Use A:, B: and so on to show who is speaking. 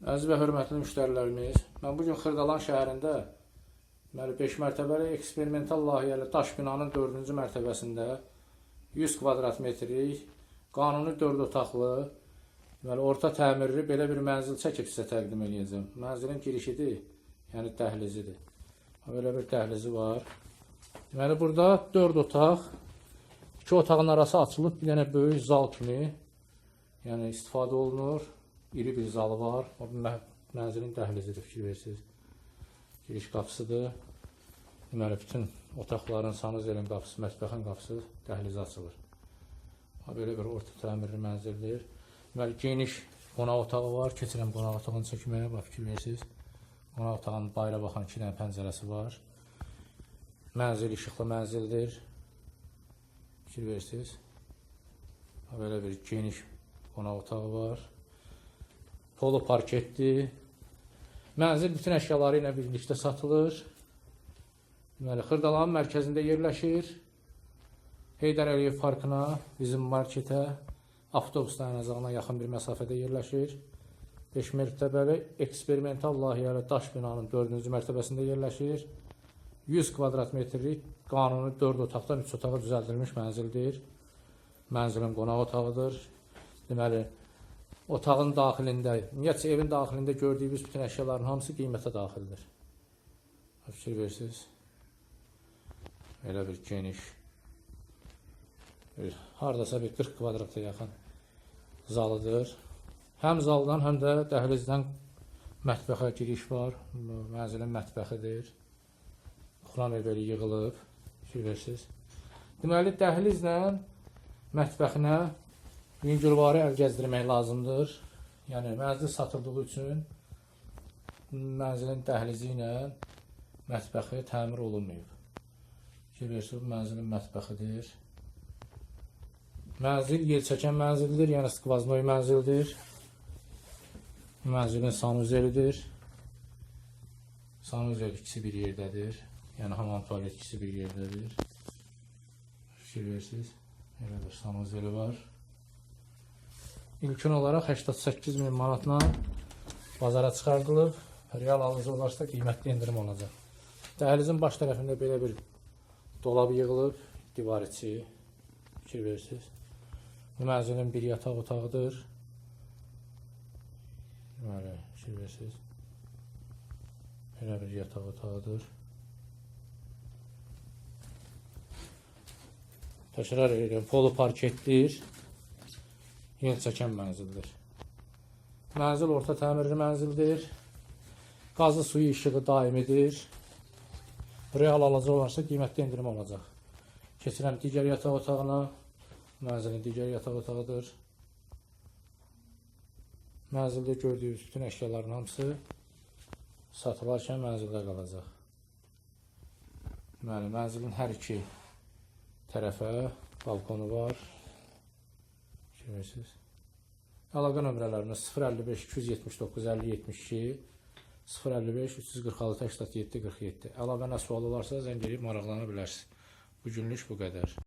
A: Əziz və hörmətli müştərilərimiz, mən bu gün Xırdalan şəhərində deməli 5 mərtəbəli eksperimental layihəli daş binanın 4-cü mərtəbəsində 100 kvadrat metrik qanuni 4 otaqlı deməli orta təmirli belə bir mənzil çəkib sizə təqdim edəcəm. Mənzilin girişidir, yəni dəhlizidir. Belə bir dəhlizi var. Deməli burada 4 otaq, 2 otağın arası açılıb bir dənə böyük zal kimi yəni istifadə olunur. İri bir zalı var. O bir mə- mənzilin dəhlizidir, fikir versiniz. Giriş qapısıdır. Deməli bütün otaqların sanuzelin qapısı, mətbəxin qapısı dəhlizə açılır. Belə bir orta təmirli mənzildir. Deməli geniş qonaq otağı var. Keçirəm qonaq otağını çəkməyə, bax fikir versiniz. Qonaq otağının bayıra baxan 2 dənə pəncərəsi var. Mənzil işıqlı mənzildir. Fikir versiniz. Ha, Belə bir geniş qonaq otağı var. Polo parketdir. Mənzil bütün əşyaları ilə birlikdə satılır. Deməli, Xırdalanın mərkəzində yerləşir. Heydər Əliyev parkına, bizim marketə, avtobus dayanacağına yaxın bir məsafədə yerləşir. 5 mərtəbəli eksperimental layihəli daş binanın 4-cü mərtəbəsində yerləşir. 100 kvadrat metrlik qanuni 4 otaqdan 3 otağa düzəldilmiş mənzildir. Mənzilin qonaq otağıdır. Deməli, otağın daxilində, ümumiyyətcə evin daxilində gördüyünüz bütün əşyaların hamısı qiymətə daxildir. Fikir versiniz. Elə bir geniş. Bir, hardasa bir 40 kvadrata yaxın zalıdır. Həm zaldan, həm də dəhlizdən mətbəxə giriş var. Mənzilin mətbəxidir. Xurana belə yığılıb. Fikir versiniz. Deməli, dəhlizlə mətbəxinə yüngülvarı əl gəzdirmək lazımdır. Yəni mənzil satıldığı üçün mənzilin dəhlizi ilə mətbəxi təmir olunmayıb. Bu mənzilin mətbəxidir. Mənzil yer çəkən mənzildir, yəni skvaznoy mənzildir. Mənzilin sanuzelidir. Sanuzel ikisi bir yerdədir. Yəni hamam tualet ikisi bir yerdədir. Fikir versiniz. Elə bir sanuzeli var. İlkin olaraq 88 min manatla bazara çıxardılıb. Real alıcı olarsa qiymətli endirim olacaq. Dəhlizin baş tərəfində belə bir dolab yığılıb, divar içi. Fikir versiniz. Bu mənzilin bir yataq otağıdır. Deməli, fikir versiniz. Belə bir yataq otağıdır. Təkrar edirəm, polo parketdir. Yel çəkən mənzildir. Mənzil orta təmirli mənzildir. Qazı suyu işığı daimidir. Real alıcı olarsa qiymətli endirim olacaq. Keçirəm digər yataq otağına. Mənzilin digər yataq otağıdır. Mənzildə gördüyünüz bütün əşyaların hamısı satılarkən mənzildə qalacaq. Deməli, mənzilin hər iki tərəfə balkonu var. Görürsünüz. Əlaqə nömrələrimiz 055 279 50 72 055 346 87 47. Əlavə nə sual olarsa zəng edib maraqlana bilərsiniz. Bu günlük bu qədər.